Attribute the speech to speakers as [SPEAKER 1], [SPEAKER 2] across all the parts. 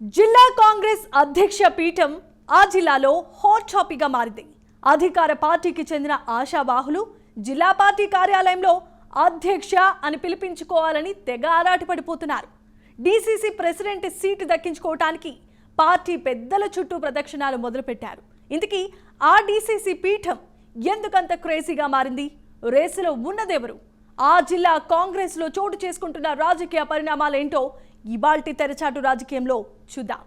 [SPEAKER 1] జిల్లా కాంగ్రెస్ అధ్యక్ష పీఠం ఆ జిల్లాలో హాట్ టాపిక్గా మారింది. అధికార పార్టీకి చెందిన ఆశావాహులు జిల్లా పార్టీ కార్యాలయంలో అధ్యక్ష అని పిలిపించుకోవాలని తెగ ఆరాటపడిపోతున్నారు. డీసీసీ ప్రెసిడెంట్ సీటు దక్కించుకోవటానికి పార్టీ పెద్దల చుట్టూ ప్రదక్షిణాలు మొదలుపెట్టారు. ఇంతకీ ఆ డీసీసీ పీఠం ఎందుకంత క్రేజీగా మారింది? రేసులో ఉన్నదెవరు? ఆ జిల్లా కాంగ్రెస్లో చోటు చేసుకుంటున్న రాజకీయ పరిణామాలేంటో ఇవాల్టి తెరచాటు రాజకీయంలో చూద్దాం.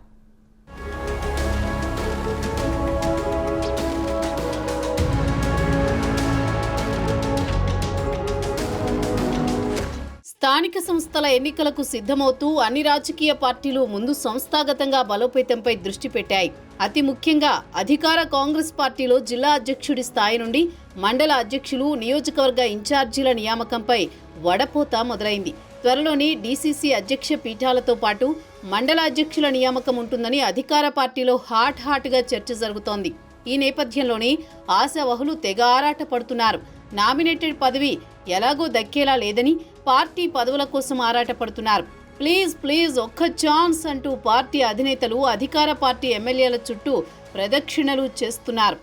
[SPEAKER 2] స్థానిక సంస్థల ఎన్నికలకు సిద్ధమవుతూ అన్ని రాజకీయ పార్టీలు ముందు సంస్థాగతంగా బలోపేతంపై దృష్టి పెట్టాయి. అతి ముఖ్యంగా అధికార కాంగ్రెస్ పార్టీలో జిల్లా అధ్యక్షుడి స్థాయి నుండి మండల అధ్యక్షులు నియోజకవర్గ ఇన్ఛార్జీల నియామకంపై వడపోత మొదలైంది. త్వరలోనే డీసీసీ అధ్యక్ష పీఠాలతో పాటు మండల అధ్యక్షుల నియామకం ఉంటుందని అధికార పార్టీలో హాట్ హాట్గా చర్చ జరుగుతోంది. ఈ నేపథ్యంలోనే ఆశావహులు తెగ ఆరాట పడుతున్నారు. నామినేటెడ్ పదవి ఎలాగో దక్కేలా లేదని పార్టీ పదవుల కోసం ఆరాటపడుతున్నారు ప్లీజ్ ప్లీజ్ ఒక్క ఛాన్స్ అంటూ పార్టీ అధినేతలు అధికార పార్టీ ఎమ్మెల్యేల చుట్టూ ప్రదక్షిణలు చేస్తున్నారు.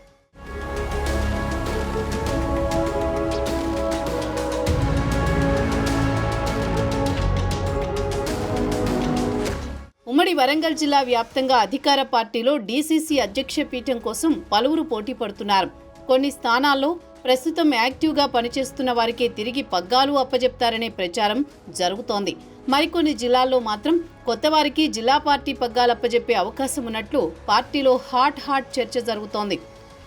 [SPEAKER 2] వరంగల్ జిల్లా వ్యాప్తంగా అధికార పార్టీలో డీసీసీ అధ్యక్ష పీఠం కోసం పలువురు పోటీ పడుతున్నారు. కొన్ని స్థానాల్లో ప్రస్తుతం యాక్టివ్గా పనిచేస్తున్న వారికే తిరిగి పగ్గాలు అప్పజెప్తారనే ప్రచారం జరుగుతోంది. మరికొన్ని జిల్లాల్లో మాత్రం కొత్త వారికి జిల్లా పార్టీ పగ్గాలు అప్పజెప్పే అవకాశం ఉన్నట్లు పార్టీలో హాట్ హాట్ చర్చ జరుగుతోంది.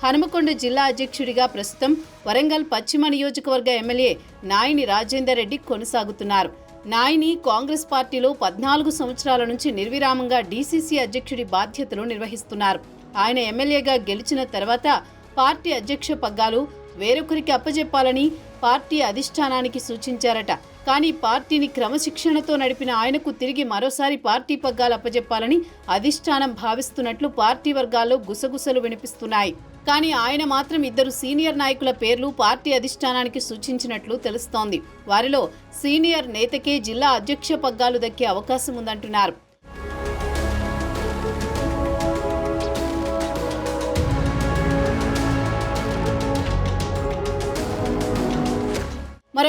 [SPEAKER 2] హనుమకొండ జిల్లా అధ్యక్షుడిగా ప్రస్తుతం వరంగల్ పశ్చిమ నియోజకవర్గ ఎమ్మెల్యే నాయిని రాజేందర్ రెడ్డి కొనసాగుతున్నారు. నాయిని కాంగ్రెస్ పార్టీలో పద్నాలుగు సంవత్సరాల నుంచి నిర్విరామంగా డీసీసీ అధ్యక్షుడి బాధ్యతలు నిర్వహిస్తున్నారు. ఆయన ఎమ్మెల్యేగా గెలిచిన తర్వాత పార్టీ అధ్యక్ష పగ్గాలు వేరొకరికి అప్పజెప్పాలని పార్టీ అధిష్టానానికి సూచించారట. కానీ పార్టీని క్రమశిక్షణతో నడిపిన ఆయనకు తిరిగి మరోసారి పార్టీ పగ్గాలు అప్పజెప్పాలని అధిష్టానం భావిస్తున్నట్లు పార్టీ వర్గాల్లో గుసగుసలు వినిపిస్తున్నాయి. కానీ ఆయన మాత్రం ఇద్దరు సీనియర్ నాయకుల పేర్లు పార్టీ అధిష్టానానికి సూచించినట్లు తెలుస్తోంది. వారిలో సీనియర్ నేతకే జిల్లా అధ్యక్ష పగ్గాలు దక్కే అవకాశం ఉందంటున్నారు.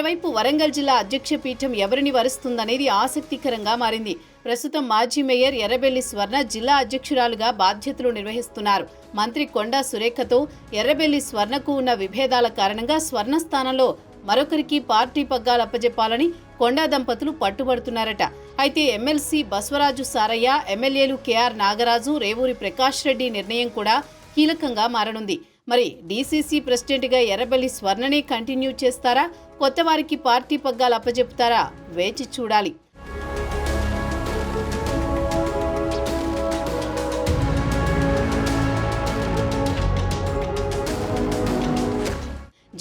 [SPEAKER 2] మరోవైపు వరంగల్ జిల్లా అధ్యక్ష పీఠం ఎవరిని వరుస్తుందనేది ఆసక్తికరంగా మారింది. ప్రస్తుతం మాజీ మేయర్ ఎర్రబెల్లి స్వర్ణ జిల్లా అధ్యక్షురాలుగా బాధ్యతలు నిర్వహిస్తున్నారు. మంత్రి కొండా సురేఖతో ఎర్రబెల్లి స్వర్ణకు ఉన్న విభేదాల కారణంగా స్వర్ణ స్థానంలో మరొకరికి పార్టీ పగ్గాలు అప్పజెప్పాలని కొండా దంపతులు పట్టుబడుతున్నారట. అయితే ఎమ్మెల్సీ బస్వరాజు సారయ్య ఎమ్మెల్యేలు కేఆర్ నాగరాజు రేవూరి ప్రకాష్ రెడ్డి నిర్ణయం కూడా కీలకంగా మారనుంది. మరి డీసీసీ ప్రెసిడెంట్గా ఎర్రబెల్లి స్వర్ణనే కంటిన్యూ చేస్తారా? కొత్త వారికి పార్టీ పగ్గాలు అప్పజెప్తారా? వేచి చూడాలి.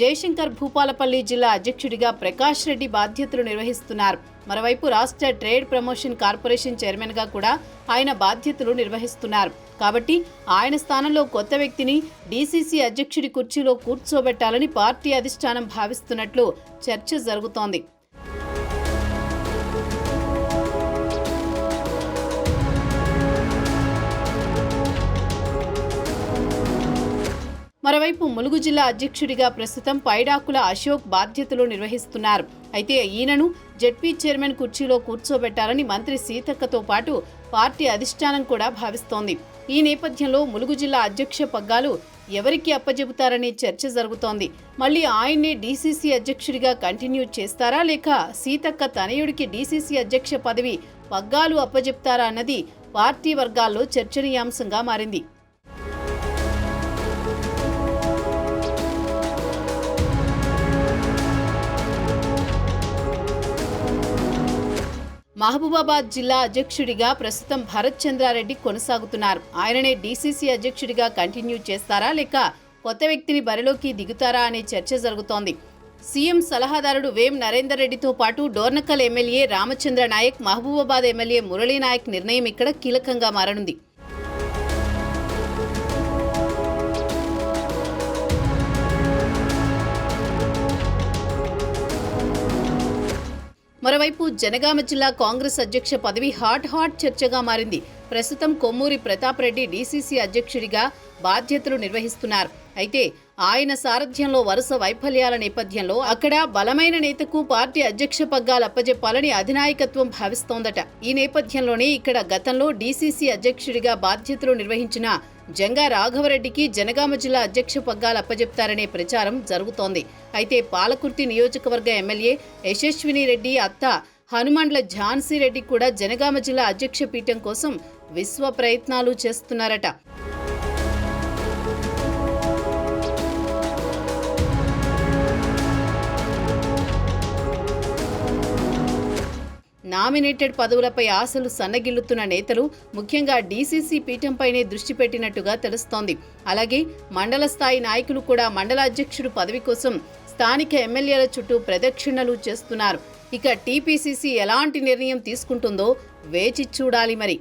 [SPEAKER 2] జయశంకర్ భూపాలపల్లి జిల్లా అధ్యక్షుడిగా ప్రకాష్ రెడ్డి బాధ్యతలు నిర్వహిస్తున్నారు. మరోవైపు రాష్ట్ర ట్రేడ్ ప్రమోషన్ కార్పొరేషన్ చైర్మన్గా కూడా ఆయన బాధ్యతలు నిర్వహిస్తున్నారు. కాబట్టి ఆయన స్థానంలో కొత్త వ్యక్తిని డీసీసీ అధ్యక్షుడి కుర్చీలో కూర్చోబెట్టాలని పార్టీ అధిష్టానం భావిస్తున్నట్లు చర్చ జరుగుతోంది. మరోవైపు ములుగు జిల్లా అధ్యక్షుడిగా ప్రస్తుతం పైడాకుల అశోక్ బాధ్యతలు నిర్వహిస్తున్నారు. అయితే ఈయనను జెడ్పీ చైర్మన్ కుర్చీలో కూర్చోబెట్టాలని మంత్రి సీతక్కతో పాటు పార్టీ అధిష్టానం కూడా భావిస్తోంది. ఈ నేపథ్యంలో ములుగు జిల్లా అధ్యక్ష పగ్గాలు ఎవరికి అప్పజెబుతారనే చర్చ జరుగుతోంది. మళ్ళీ ఆయన్నే డీసీసీ అధ్యక్షుడిగా కంటిన్యూ చేస్తారా లేక సీతక్క తనయుడికి డీసీసీ అధ్యక్ష పదవి పగ్గాలు అప్పజెప్తారా అన్నది పార్టీ వర్గాల్లో చర్చనీయాంశంగా మారింది. మహబూబాబాద్ జిల్లా అధ్యక్షుడిగా ప్రస్తుతం భరత్ చంద్రారెడ్డి కొనసాగుతున్నారు. ఆయననే డీసీసీ అధ్యక్షుడిగా కంటిన్యూ చేస్తారా లేక కొత్త వ్యక్తిని బరిలోకి దిగుతారా అనే చర్చ జరుగుతోంది. సీఎం సలహాదారుడు వేం నరేందర్ రెడ్డితో పాటు డోర్నకల్ ఎమ్మెల్యే రామచంద్ర నాయక్ మహబూబాబాద్ ఎమ్మెల్యే మురళీ నాయక్ నిర్ణయం ఇక్కడ కీలకంగా మారనుంది. మరోవైపు జనగామ జిల్లా కాంగ్రెస్ అధ్యక్ష పదవి హాట్ హాట్ చర్చగా మారింది. ప్రస్తుతం కొమ్మూరి ప్రతాప్ రెడ్డి డీసీసీ అధ్యక్షుడిగా బాధ్యతలు నిర్వహిస్తున్నారు. అయితే ఆయన సారథ్యంలో వరుస వైఫల్యాల నేపథ్యంలో అక్కడ బలమైన నేతకు పార్టీ అధ్యక్ష పగ్గాలు అప్పజెప్పాలని అధినాయకత్వం భావిస్తోందట. ఈ నేపథ్యంలోనే ఇక్కడ గతంలో డీసీసీ అధ్యక్షుడిగా బాధ్యతలు నిర్వహించిన జంగా రాఘవరెడ్డికి జనగామ జిల్లా అధ్యక్ష పగ్గాలు అప్పజెప్తారనే ప్రచారం జరుగుతోంది. అయితే పాలకుర్తి నియోజకవర్గ ఎమ్మెల్యే యశస్విని రెడ్డి అత్త హనుమండ్ల ఝాన్సీ రెడ్డి కూడా జనగామ జిల్లా అధ్యక్ష పీఠం కోసం విశ్వ ప్రయత్నాలు చేస్తున్నారట. నామినేటెడ్ పదవులపై ఆశలు సన్నగిల్లుతున్న నేతలు ముఖ్యంగా డీసీసీ పీఠంపైనే దృష్టి పెట్టినట్టుగా తెలుస్తోంది. అలాగే మండల స్థాయి నాయకులు కూడా మండల అధ్యక్షుడు పదవి కోసం స్థానిక ఎమ్మెల్యేల చుట్టూ ప్రదక్షిణలు చేస్తున్నారు. ఇక టీపీసీసీ ఎలాంటి నిర్ణయం తీసుకుంటుందో వేచి చూడాలి మరి.